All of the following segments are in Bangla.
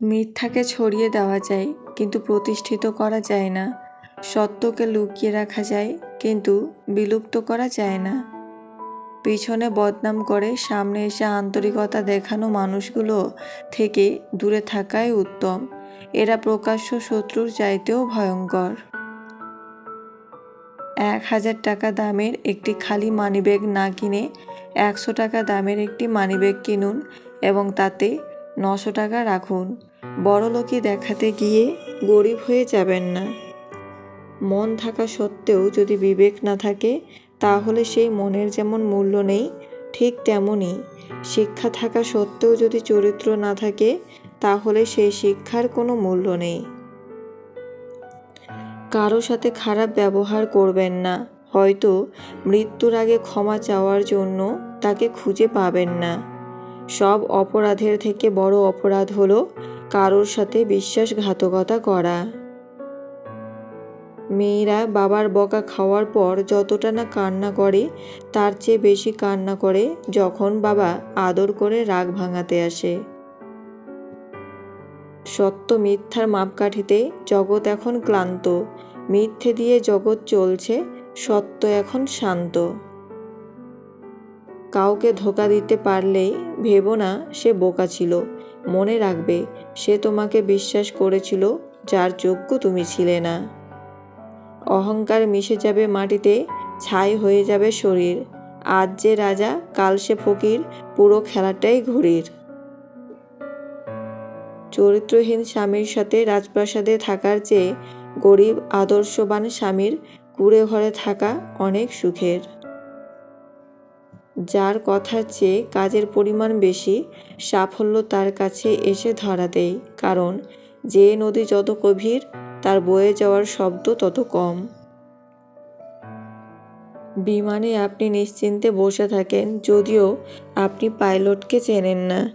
মিথ্যাকে ছড়িয়ে দেওয়া যায়, কিন্তু প্রতিষ্ঠিত করা যায় না। সত্যকে লুকিয়ে রাখা যায়, কিন্তু বিলুপ্ত করা যায় না। পিছনে বদনাম করে সামনে এসে আন্তরিকতা দেখানো মানুষগুলো থেকে দূরে থাকাই উত্তম। এরা প্রকাশ্য শত্রুর চাইতেও ভয়ঙ্কর। এক হাজার টাকা দামের একটি খালি মানিব্যাগ না কিনে একশো টাকা দামের একটি মানিব্যাগ কিনুন এবং তাতে নশো টাকা রাখুন। বড়লোকি দেখাতে গিয়ে গরিব হয়ে যাবেন না। মন থাকা সত্ত্বেও যদি বিবেক না থাকে, তাহলে সেই মনের যেমন মূল্য নেই, ঠিক তেমনই। শিক্ষা থাকা সত্ত্বেও যদি চরিত্র না থাকে, তাহলে সেই শিক্ষার কোনো মূল্য নেই। কারও সাথে খারাপ ব্যবহার করবেন না। হয়তো মৃত্যুর আগে ক্ষমা চাওয়ার জন্য তাকে খুঁজে পাবেন না। সব অপরাধের থেকে বড় অপরাধ হলো কারোর সাথে বিশ্বাসঘাতকতা করা। মেয়েরা বাবার বকা খাওয়ার পর যতটা না কান্না করে, তার চেয়ে বেশি কান্না করে যখন বাবা আদর করে রাগ ভাঙাতে আসে। সত্য মিথ্যার মাপকাঠিতে জগৎ এখন ক্লান্ত, মিথ্যে দিয়ে জগৎ চলছে, সত্য এখন শান্ত। কাউকে ধোকা দিতে পারলেই ভেবো না, সে বোকা ছিল। মনে রাখবে, সে তোমাকে বিশ্বাস করেছিল, যার যোগ্য তুমি ছিলে না। অহংকার মিশে যাবে মাটিতে, ছাই হয়ে যাবে শরীর। আজ যে রাজা, কাল সে ফকির, পুরো খেলাটাই ঘুরির। চরিত্রহীন স্বামীর সাথে রাজপ্রাসাদে থাকার চেয়ে গরিব, আদর্শবান স্বামীর কুড়ে ঘরে থাকা অনেক সুখের। যার কথার চেয়ে কাজের পরিমাণ বেশি, সাফল্য তার কাছে এসে ধরা দেয়, কারণ যে নদী যত গভীর, তার বয়ে যাওয়ার শব্দ তত কম। বিমানে আপনি নিশ্চিন্তে বসে থাকেন, যদিও আপনি পাইলটকে চেনেন না।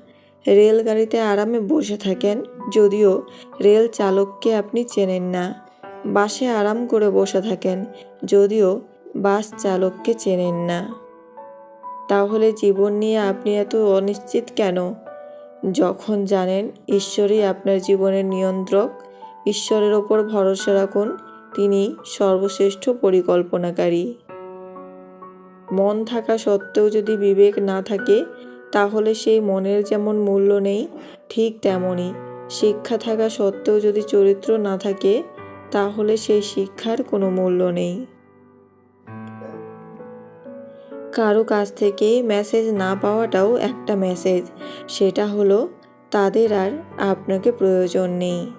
রেলগাড়িতে আরামে বসে থাকেন, যদিও রেল চালককে আপনি চেনেন না। বাসে আরাম করে বসে থাকেন, যদিও বাস চালককে চেনেন না। তাহলে জীবন নিয়ে আপনি এত অনিশ্চিত কেন? যখন জানেন ঈশ্বরই আপনার জীবনের নিয়ন্ত্রক, ঈশ্বরের ওপর ভরসা রাখুন, তিনি সর্বশ্রেষ্ঠ পরিকল্পনাকারী। মন থাকা সত্ত্বেও যদি বিবেক না থাকে, তাহলে সেই মনের যেমন মূল্য নেই, ঠিক তেমনই। শিক্ষা থাকা সত্ত্বেও যদি চরিত্র না থাকে, তাহলে সেই শিক্ষার কোনো মূল্য নেই। কারও কাছ থেকে মেসেজ না পাওয়াটাও একটা মেসেজ সেটা হলো, তাদের আর আপনাকে প্রয়োজন নেই।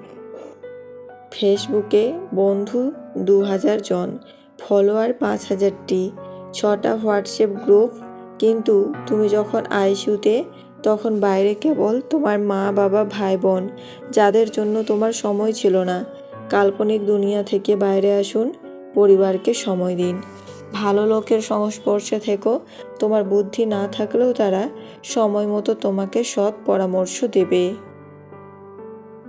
ফেসবুকে বন্ধু দু হাজার জন, ফলোয়ার পাঁচ হাজারটি ছটা হোয়াটসঅ্যাপ গ্রুপ। কিন্তু তুমি যখন আইসিউতে তখন বাইরে কেবল তোমার মা, বাবা, ভাই, বোন, যাদের জন্য তোমার সময় ছিল না। কাল্পনিক দুনিয়া থেকে বাইরে আসুন, পরিবারকে সময় দিন। ভালো লোকের সংস্পর্শে থেকো। তোমার বুদ্ধি না থাকলেও তারা সময় মতো তোমাকে সৎ পরামর্শ দেবে।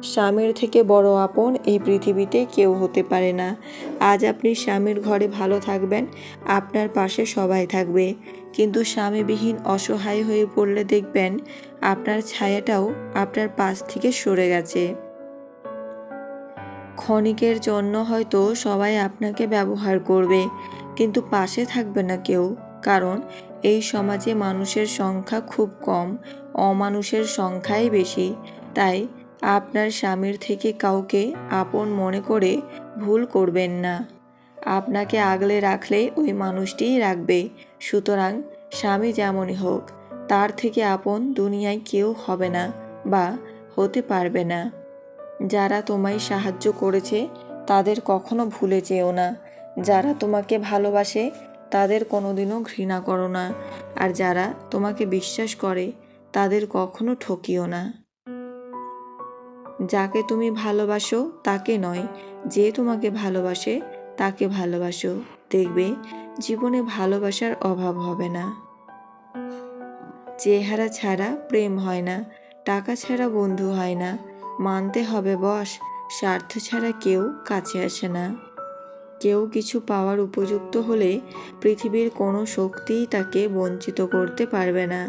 স্বামীর থেকে বড় আপন এই পৃথিবীতে কেউ হতে পারে না। আজ আপনি স্বামীর ঘরে ভালো থাকবেন, আপনার পাশে সবাই থাকবে। কিন্তু স্বামীবিহীন অসহায় হয়ে পড়লে দেখবেন, আপনার ছায়াটাও আপনার পাশ থেকে সরে গেছে। ক্ষণিকের জন্য হয়তো সবাই আপনাকে ব্যবহার করবে। কিন্তু পাশে থাকবে না কেউ, কারণ এই সমাজে মানুষের সংখ্যা খুব কম, অমানুষের সংখ্যাই বেশি। তাই আপনার স্বামীর থেকে কাউকে আপন মনে করে ভুল করবেন না। আপনাকে আগলে রাখলে ওই মানুষটিই রাখবে। সুতরাং স্বামী যেমনই হোক, তার থেকে আপন দুনিয়ায় কেউ হবে না বা হতে পারবে না। যারা তোমায় সাহায্য করেছে, তাদের কখনো ভুলে যেও না। যারা তোমাকে ভালোবাসে, তাদের কোনোদিনও ঘৃণা করো না। আর যারা তোমাকে বিশ্বাস করে, তাদের কখনো ঠকিও না। যাকে তুমি ভালোবাসো, তাকে নয়। যে তোমাকে ভালোবাসে, তাকে ভালোবাসো। দেখবে, জীবনে ভালোবাসার অভাব হবে না। চেহারা ছাড়া প্রেম হয় না, টাকা ছাড়া বন্ধু হয় না। মানতে হবে বস, স্বার্থ ছাড়া কেউ কাছে আসে না। কেউ কিছু পাওয়ার উপযুক্ত হলে পৃথিবীর কোনো শক্তিই তাকে বঞ্চিত করতে পারবে না।